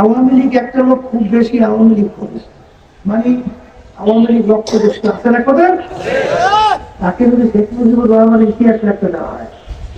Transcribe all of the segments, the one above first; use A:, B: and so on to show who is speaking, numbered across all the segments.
A: আওয়ামী লীগ একটা লোক খুব বেশি আওয়ামী লীগ করে। মানে আওয়ামী লীগ লক্ষ্য দৃষ্টি আছে না কথা তাকে যদি শেখ মুজিবুর রহমানের ইতিহাস লিখতে দেওয়া হয়,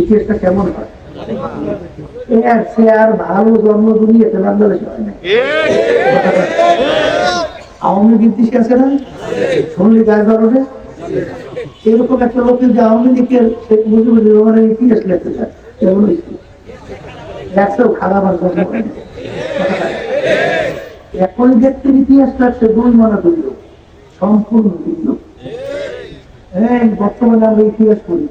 A: ইতিহাসটা কেমন হয়? সে আর ভালো না। আওয়ামী লীগ না? এরকম একটা লোক আওয়ামী লীগের শেখ ইতিহাস চায় খারাপ আর। এখন ব্যক্তির ইতিহাস লাগছে দুই মানা দুই সম্পূর্ণ ভিন্ন। হ্যাঁ বর্তমানে আমরা ইতিহাস করি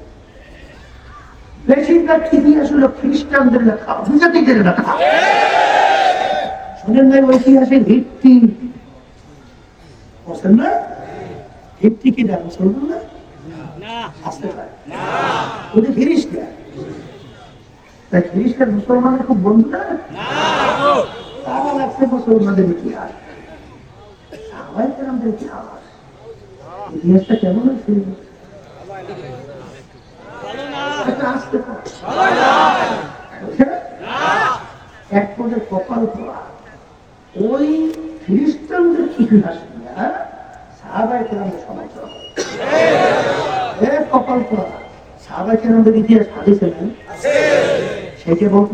A: বেশিরভাগ ইতিহাস হলো খ্রিস্টানদের লেখা বিজাতিদের লেখা। শুনেন নাই ঐতিহাসিক ভিত্তি? বলছেন না? ভিত্তি কি দেন শুনবেন না? খ্রিস্টান মুসলমানের খুব বন্ধু না। লাগছে মুসলমানদের ইতিহাস। সবাই আমাদের ইতিহাস। ইতিহাসটা কেমন হয়েছে? একটা আসতে পারে। বুঝছেন? এক পদের কপাল পোড়া ওই খ্রিস্টানদের ইতিহাস নিয়ে সাহাবাই কেরামদের সমালোচনা করে। কপাল পোড়া সাহাবাই কেরামদের ইতিহাস হাদিসে নেই। সেটা বলতে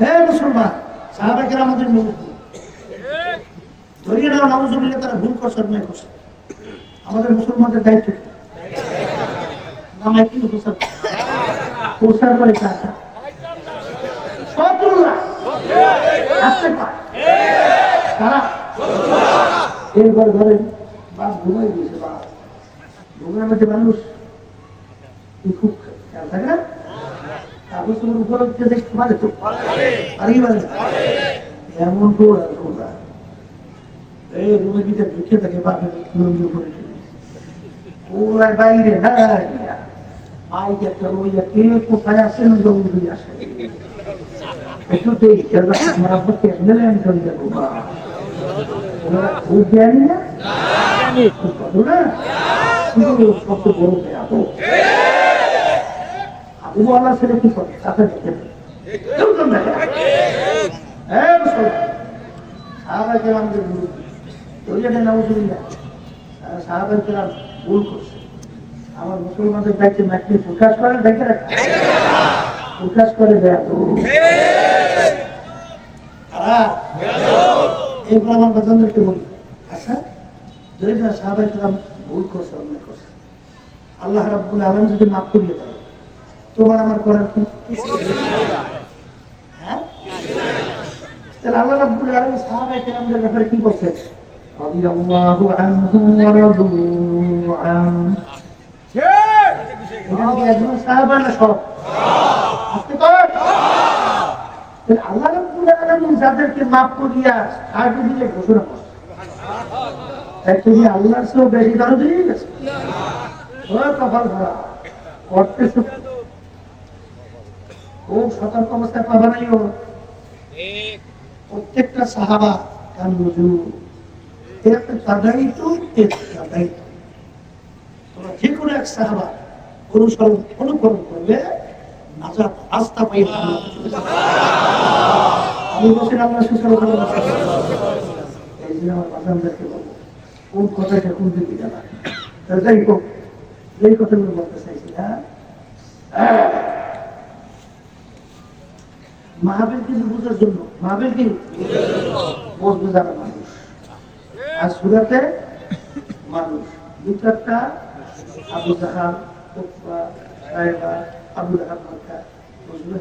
A: হ্যাঁ মুসলমান সাহাবাকের আমাদের মুরব্বী ধরিয়ে নেওয়া নবজমিলে তারা ভুল করছে, অন্যায় করছে। আমাদের মুসলমানদের দায়িত্ব কি? না মাইক কিন্তু প্রচার। প্রচার করে বাপ ঘুমাই দিয়েছে বাপ। ঘুমের মধ্যে মানুষ খুব খেয়াল থাকে না? উপর উঠে দেখতে পারে তো? আর কি পারে এমন দৌড় আর দৌড়া এই রুমের ভিতরে ঢুকে থাকে বাপের লুঙ্গি উপরে ওরাই বাইরে হ্যাঁ আই একটা রইয়া কে কোথায় আসেন ওরা না না? সবচেয়ে বড় আল্লাহ ছেলে কি করে তাকে দেখে তো দেখে। সাহাবায়ে কেরামদের মুরব্বি। ওই জন্য নাউজুবিল্লাহ। তারা সাহাবায়ে কেরাম ভুল করছে। আমার মুসলমানদের দায়িত্বে প্রকাশ দেখে প্রকাশ করে দেয়া বলি আচ্ছা যদি না কেরাম ভুল করছে, অন্যায় করছে, আল্লাহ রাব্বুল আলম যদি মাফ করিয়ে দেয় তোমার আমার করার হ্যাঁ? তাহলে আল্লাহ রাব্বুল আলম সাহাবাই কেরামদের ব্যাপারে কি করছে রাদিয়াল্লাহু আনহুম ওয়া রাদু আনহু এখানে কি একজন সাহাবা না সব? আপনি করেন? তাহলে আল্লাহ রাব্বুল আলামিন যাদেরকে মাফ করিয়া সাহায্য দিলে ঘোষণা করছে তাই তুমি আল্লাহর চেয়েও বেশি দরদ গেছে ওরা কপাল ভরা খুব সতর্ক অবস্থায় পাবা নাই ও প্রত্যেকটা সাহাবা তার নজু একটা তাদাইত তাদাইত তোমরা যে কোনো এক সাহাবা অনুসরণ অনুকরণ করলে নাজাত পাই আমি বলছি আমরা সুসল এই জন্য আমার বাজানদেরকে বলব কোন কথাটা কোন দিকে জানা যাই হোক যেই কথাগুলো বলতে চাইছি হ্যাঁ? মাহাবীর কিন্তু বুঝার জন্য। মাহাবীর কি? বুঝবে যারা মানুষ। আর সুরাতে মানুষ। দু চারটা আবু সাহেবা, আবু মার্কা। বুঝবে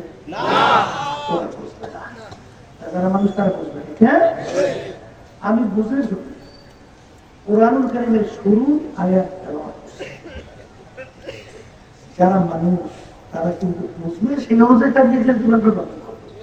A: আর যারা মানুষ তারা বুঝবে হ্যাঁ? আমি বুঝে শুনি কোরআনুল কারিমের শুরু আয়াত যারা মানুষ তারা কিন্তু বুঝবে সেই অনুযায়ী তার নিজের জীবনটা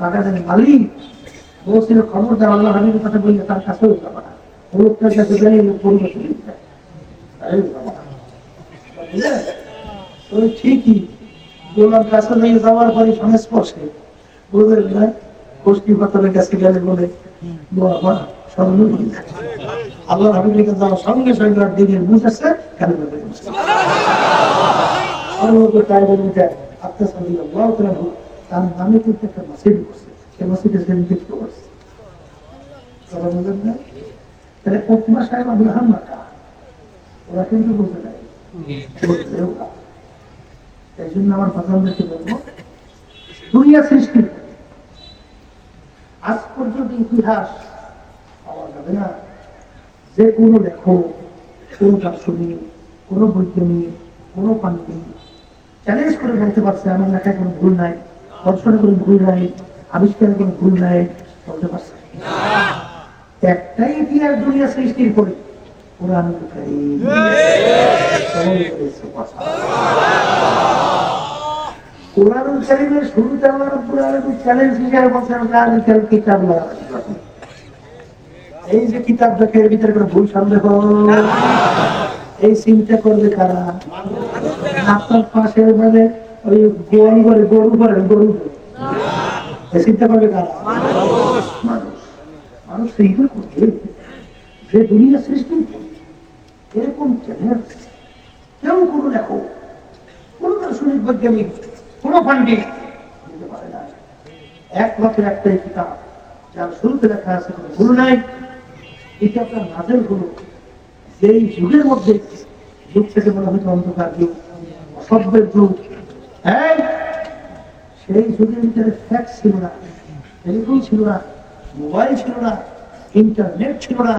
A: বাগানের মালিক। বলছিল খবরদার, আল্লাহ হাবিবের কথা বললে তার লোকটার কাছে হয়ে? ওই ঠিকই। যাওয়ার পরে সংস্পর্শে। বুঝলেন গোষ্ঠী পাতলের কাছে গেলে বলে, বাবা হয়ে। আল্লাহ হাবিবের কাছে যাওয়ার সঙ্গে সঙ্গে দিনের বুঝেছে কেন বলে আল্লাহ তার নামে কিন্তু একটা মসজিদ করছে সে মসজিদে বুঝলেন না, তাহলে উকমা সাহেব হাম্মাটা ওরা কিন্তু নাই। এই জন্য আমার বাচ্চাদেরকে বলব, দুনিয়া সৃষ্টি আজ পর্যন্ত ইতিহাস পাওয়া যাবে না। যে কোনো লেখক কোনো দার্শনিক কোনো বৈজ্ঞানিক, কোনো পান্ডিত চ্যালেঞ্জ করে বলতে পারছে, আমার লেখায় কোনো ভুল নাই। দর্শনে কোনো ভুল নাই, আবিষ্কারে কোনো ভুল নাই একটাই ইতিহাস দুনিয়া সৃষ্টির পরে, কোরআন কারা? আপনার পাশে মানে করে, গরু গরু। চিন্তা করবে কারা? মানুষ। যে দুনিয়া সৃষ্টি এরকম কেউ কোনো কোন দার্শনিক বৈজ্ঞানিক একমাত্র একটাই কিতাব, যার শুরুতে লেখা আছে কোনো ভুল নাই, এটা আপনার নাজেল হলো যেই যুগের মধ্যে, যুগ থেকে বলা হয়তো অন্ধকার যুগ, অসভ্যের যুগ সেই যুগের ভিতরে ফ্যাক্স ছিল না টেলিফোন ছিল না মোবাইল ছিল না ইন্টারনেট ছিল না।